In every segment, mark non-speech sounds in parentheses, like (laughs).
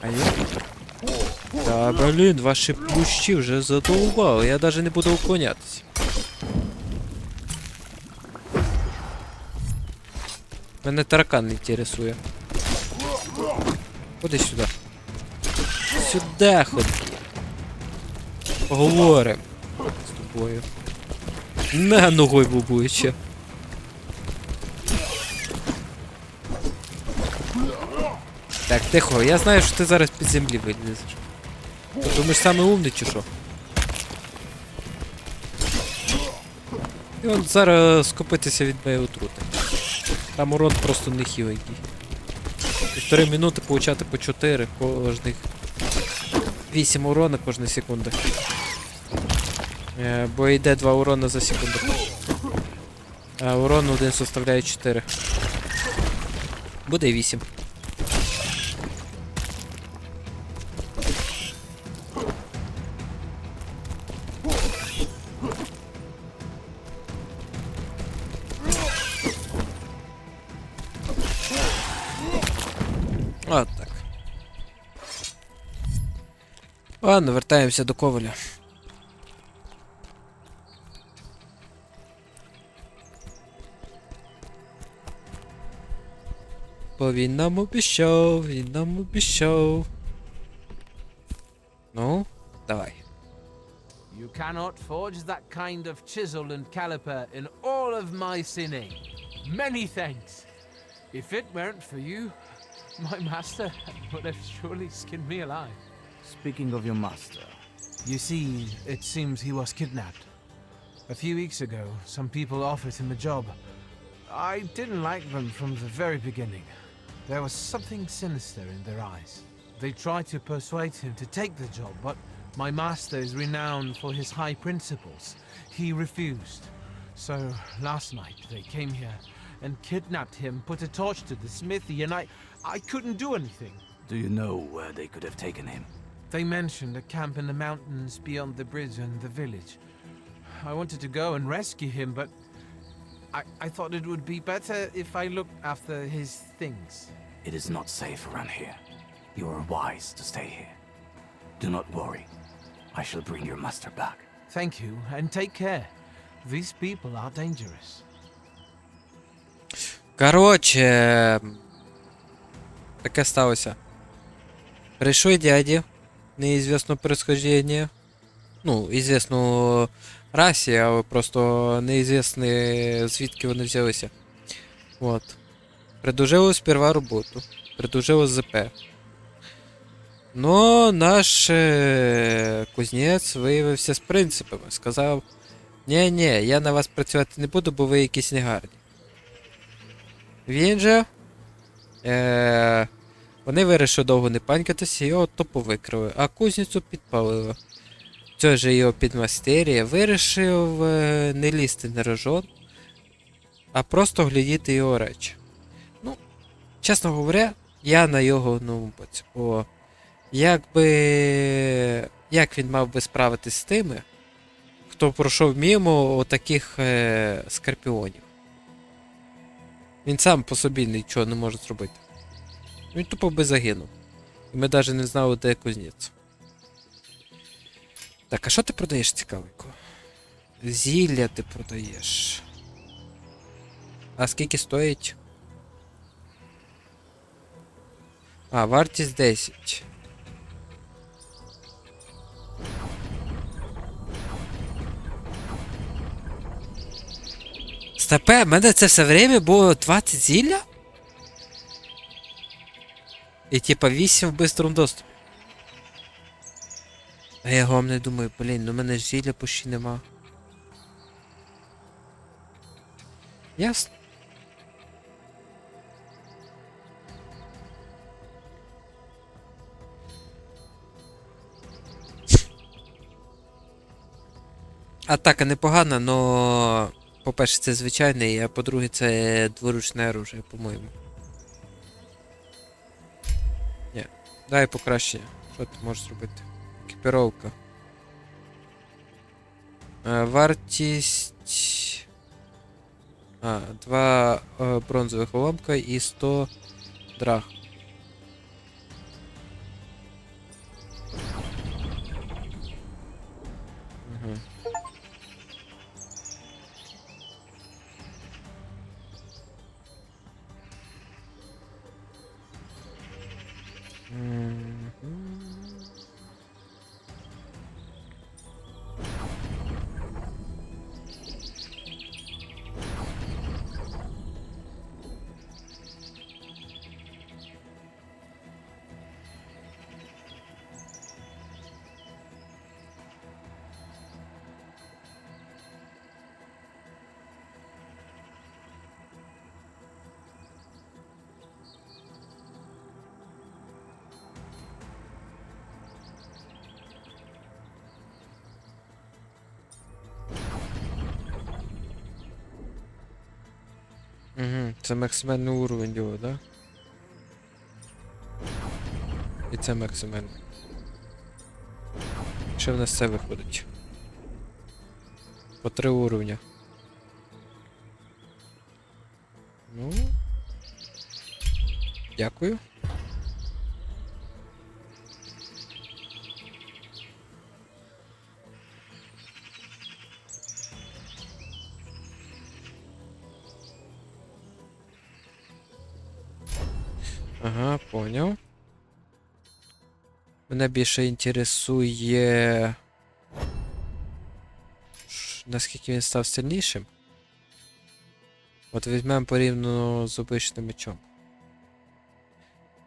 А є? Та блін, ваші плющі вже задовбали, я навіть не буду уклонятися. Мене таракан не інтересує. Ходи сюди. Сюди ходи. Поговорим з тобою. На ногой бубуючи. Так, тихо, я знаю, що ти зараз під землі вилізеш. Ти думаєш саме умний чи що? І он зараз скопитися від моєї отрути. Там урон просто не хіленький. Півтори минути получати по 4 кожних 8 урона кожна секунда. Е, бо йде 2 урона за секунду. А урон один составляє 4. Буде 8. От так. Ладно, вертаємося до Коваля. Бо він нам обіщав, він нам обіщав. Ну, давай. You cannot forge that kind of chisel and caliper in all of my cine. Many thanks. If it weren't for you, (laughs) my master would have surely skinned me alive. Speaking of your master, You see, it seems he was kidnapped. A few weeks ago, some people offered him a job. I didn't like them from the very beginning. There was something sinister in their eyes. They tried to persuade him to take the job, but my master is renowned for his high principles. He refused. So last night they came here and kidnapped him, put a torch to the smithy, and I I couldn't do anything. do you know where they could have taken him? They mentioned a camp in the mountains beyond the bridge and the village. I wanted to go and rescue him, but I, I thought it would be better if I looked after his things. It is not safe around here. You are wise to stay here. Do not worry. I shall bring your master back. Thank you, and take care. These people are dangerous. Короче. Таке сталося. Прийшли дяді. Неізвісно происхождення. Ну, ізвісно расі, але просто неізвісно звідки вони взялися. От. Предложили сперва роботу. Предложили ЗП. Но наш е, кузнець виявився з принципами. Сказав: ні ні я на вас працювати не буду, бо ви якісь негарні. Він же. Е, вони вирішили довго не панькатися, його тупо викрили, а кузницю підпалили. Цей же його підмастерія вирішив е, не лізти на рожон, а просто глядіти його речі. Ну, чесно говоря, я на його боці. Бо якби. Як він мав би справитись з тими, хто пройшов мимо отаких е, скорпіонів? Він сам по собі нічого не може зробити. Він тупо би загинув. І ми навіть не знали, де кузнець. Так, а що ти продаєш цікавенько? Зілля ти продаєш. А скільки стоїть? А, вартість 10. Степе, в мене це все время було 20 зілля? І типа 8 в бистрому доступі. А я вам не думаю, блін, ну мене ж зілля почти нема. Ясно. Атака непогана, но по-перше, це звичайний, а по-друге, це дворучне оружие, по-моєму. Дай покращення. Що ти можеш зробити? Екіпіровка. Е, вартість. А, два е, бронзових уламка і 100 драх. Це максимальний уровень його, да? І це максимальний. Що в нас це виходить? По три уровня. Ну. Дякую. Мене більше інтересує. Наскільки він став сильнішим. От візьмемо порівняно з обичним мечом.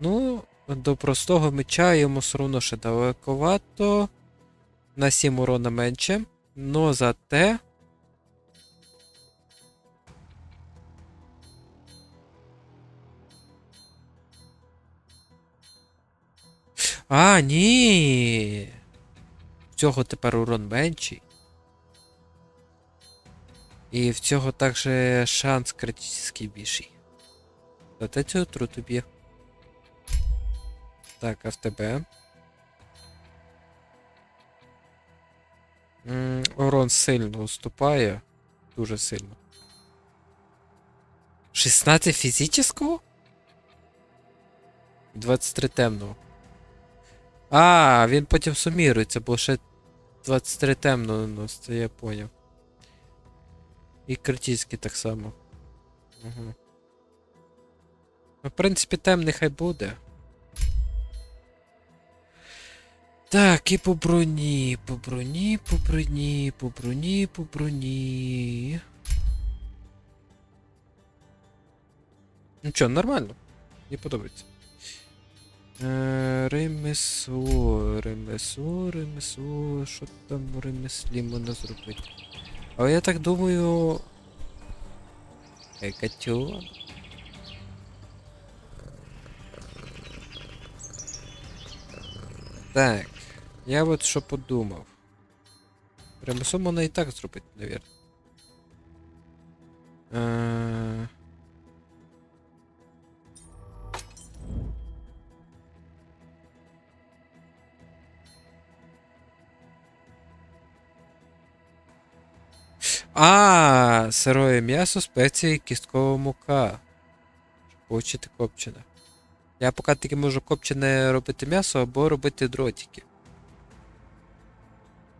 Ну, до простого меча йому все одно ще далековато. На 7 урона менше. Но зате. А, ні. В цього тепер урон менший. І в цього також шанс критичний більший. Зате цього тру тобі. Так, а в тебе. Урон сильно уступає. Дуже сильно. 16 фізичного? 23 темного. А, він потім сумірується, бо ще 23 темно наноситься, я поняв. І критичний так само. Угу. Ну, в принципі, темний хай буде. Так, і по броні, по броні, по броні, по броні, по броні. Ну чо, нормально. Мені подобається. Е, ремесло, ремесло, ремесло. Що там в ремеслі можна зробити? Але я так думаю. Екатіон. Так. Я от що подумав. Ремесло можна і так зробити, навірно. А, сироє м'ясо, спеції, кісткова мука. Получити копчене. Я поки тільки можу копчене робити м'ясо або робити дротики.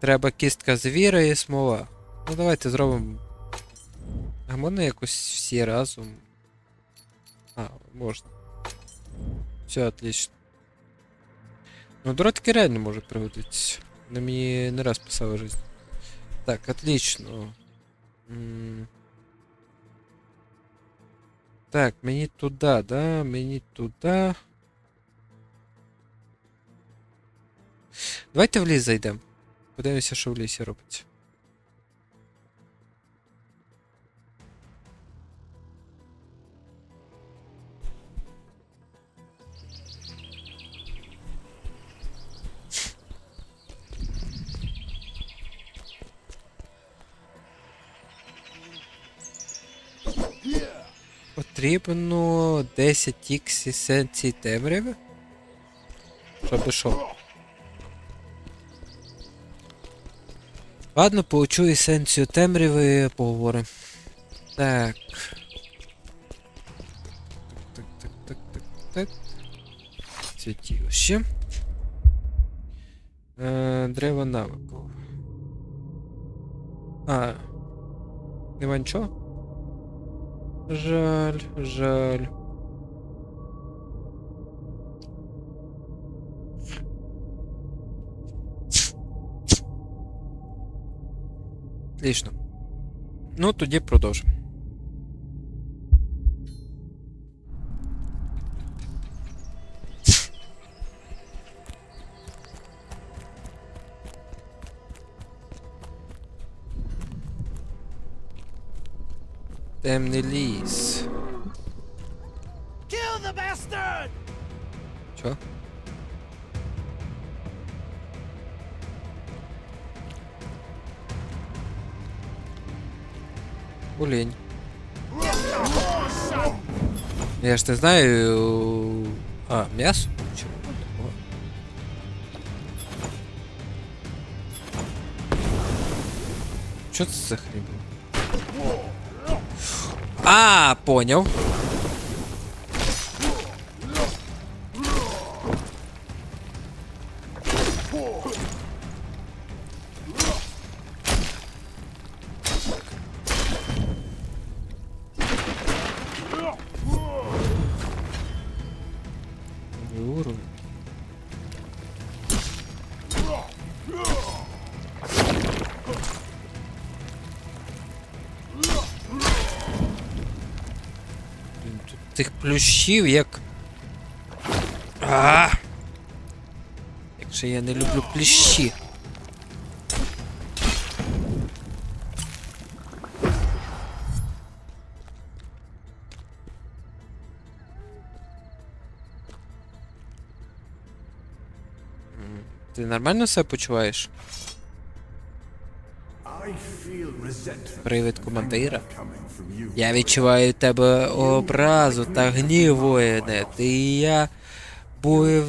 Треба кістка звіра і смола. Ну давайте зробимо. А можна якось всі разом. А, можна. Все, отлично. Ну, дротики реально можуть пригодитися. Вони мені не раз писали жизнь. Так, отлично. М. Так, мені туди, да? Мені туди. Давайте в ліс зайдемо. Подивимося, що в лісі робиться. Потрібно 10 ікс есенцій темряви. Щоб що? Ладно, получу есенцію темряви, поговоримо. Так. Так, так, так, так, так. Святілище. Е, дерево навику. А. Нема нічого? Жаль, жаль. Отлично. Ну, тоді продовжимо. Темний ліс. Kill the bastard! Чо? Олень. Up! Я ж не знаю. А, м'ясо? Що це за хрень? А, поняв. Тих плющів як. А! Якщо я не люблю плющі. Ти нормально себе почуваєш? Привід командира. Я відчуваю в тебе образу та гнів, воїне. Ти і я був.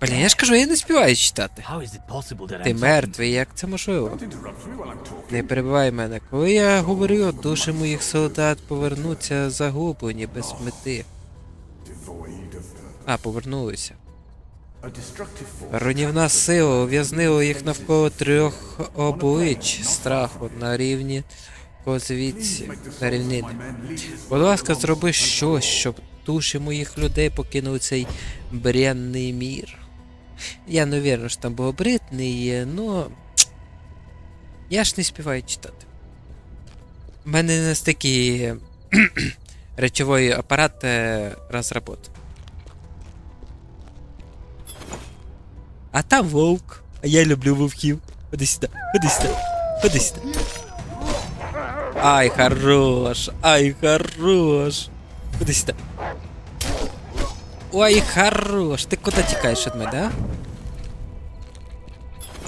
Блін, я ж кажу, я не співаю читати. Ти мертвий, як це можливо? Не перебивай мене. Коли я говорю, душі моїх солдат повернуться загублені без мети. А, повернулися. Руйнівна сила ув'язнила їх навколо трьох облич страху на рівні козвідці на рівнині. Будь ласка, зроби щось, щоб душі моїх людей покинули цей бренний мір. Я не уверен, що там було бритний, но. Я ж не співаю читати. У мене не настільки (clears throat) речовий апарат е, А там вовк. А я люблю вовків. Ходи сюди, ходи сюди, ходи сюди. Ай, хорош, ай, хорош. Ходи сюди. Ой, хорош. Ти куди тікаєш від мене, да?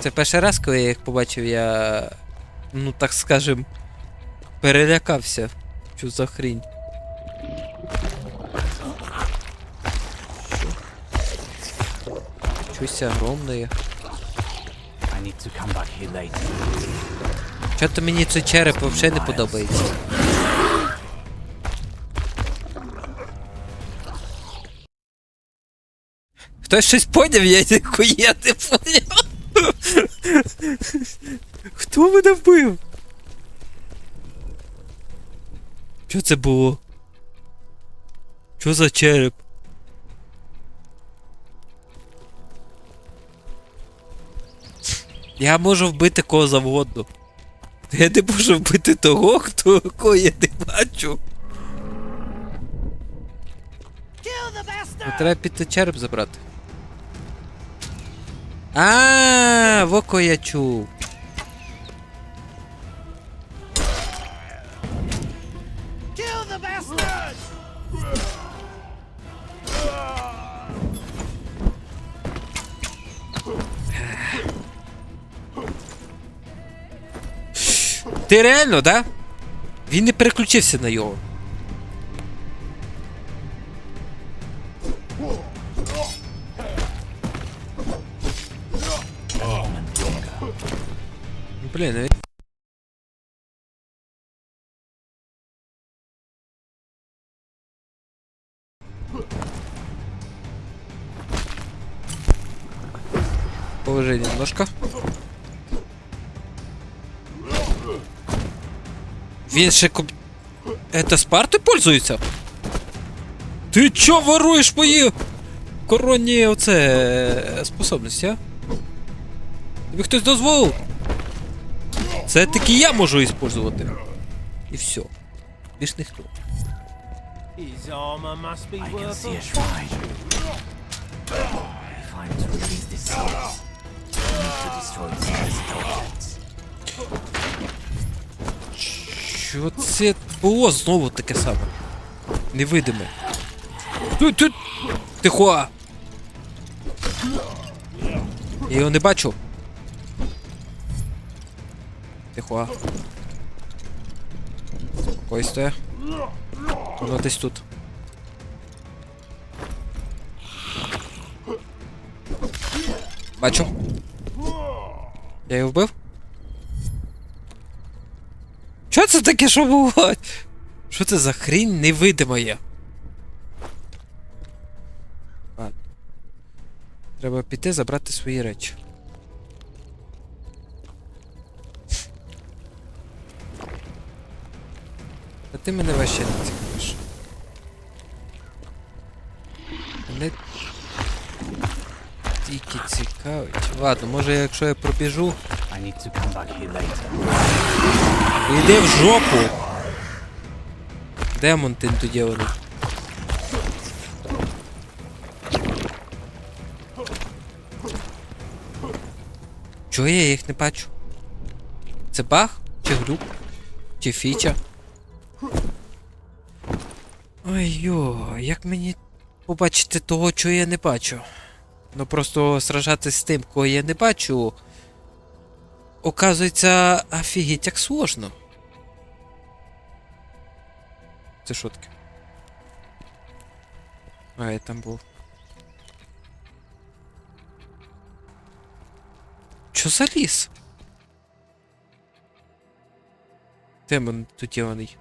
Це перший раз, коли я їх побачив, я. Ну так скажем. Перелякався. Що за хрінь? Here later. Чого-то мені цей череп взагалі не подобається. Хтось щось поняв, я ніхуя не поняв. Хто мене вбив? Що це було? Що за череп? Я можу вбити кого завгодно. Я не можу вбити того, хто кого я не бачу. Треба піти череп забрати. А, во кого я чув. Ти реально, да? Він не переключився на його. Блін, він... Положи немножко. Він ще куп... Это Спарти пользується? Ти чо воруєш мої коронні оце е, способності, а? Тобі хтось дозволив? Це таки я можу іспользувати. І все. Більш ніхто. His must be I Що це було знову таке саме? Невидиме. Тут, тут! Тихо! Я його не бачу. Тихо. Спокойствие. Воно десь тут. Бачу. Я його вбив? Це таке, що було? Що це за хрінь невидима є? Треба піти забрати свої речі. Та ти мене вообще не цікавиш. Мене тільки цікавить. Ладно, може якщо я пробіжу. I need to come back here later. Іди в жопу! Демон ти тоді вони. Чого я їх не бачу? Це баг? Чи глюк? Чи фіча? Ой йо, як мені побачити того, чого я не бачу? Ну просто сражатись з тим, кого я не бачу. Оказується, офігеть, як сложно. Це шутки. А, я там був. Чо за ліс? Демон тут явний.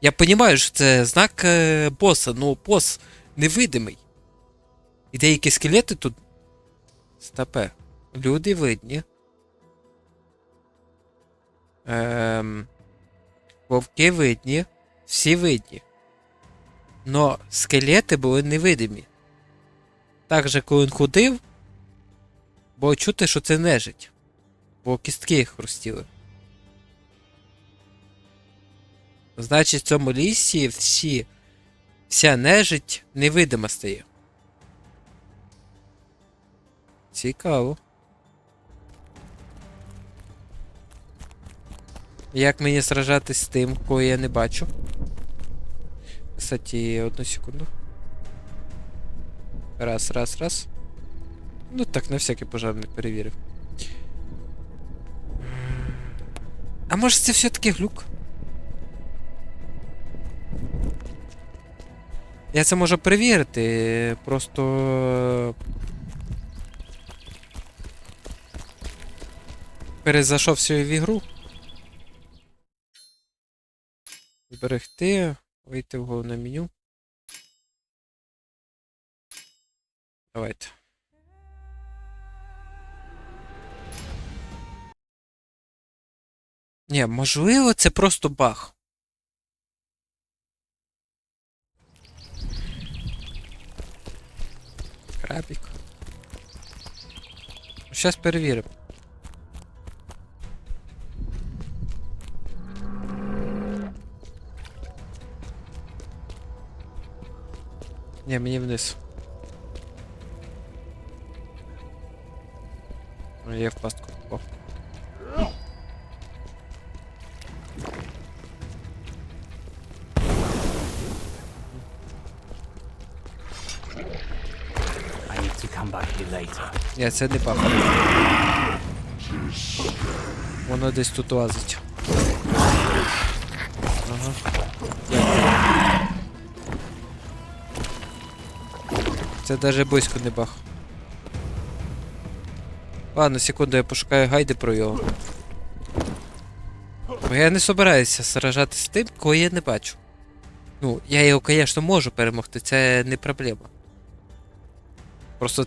Я розумію, що це знак е, боса, ну бос невидимий. І деякі скелети тут. Стопе. Люди видні. Ем... Вовки видні, всі видні. Но скелети були невидимі. Так же, коли він ходив, було чути, що це нежить. Бо кістки хрустіли. Значить, в цьому лісі всі, вся нежить невидима стає. Цікаво. Як мені сражатись з тим, кого я не бачу? Кстати, одну секунду. Раз, раз, раз. Ну так, на всякий пожарний перевірив. А може це все-таки глюк? Я це можу перевірити, просто. Перезайшовся в ігру. Зберегти, вийти в головне меню. Давайте. Ні, можливо, це просто баг. Крабик. Зараз перевіримо. Ні, мені вниз. Я в пастку попав. Ні, це не баг. Воно десь тут лазить. Ага. Це даже близько не бах. Ладно, секунду, я пошукаю гайди про його. Бо я не собираюся сражатися з тим, кого я не бачу. Ну, я його, звісно, можу перемогти, це не проблема. Просто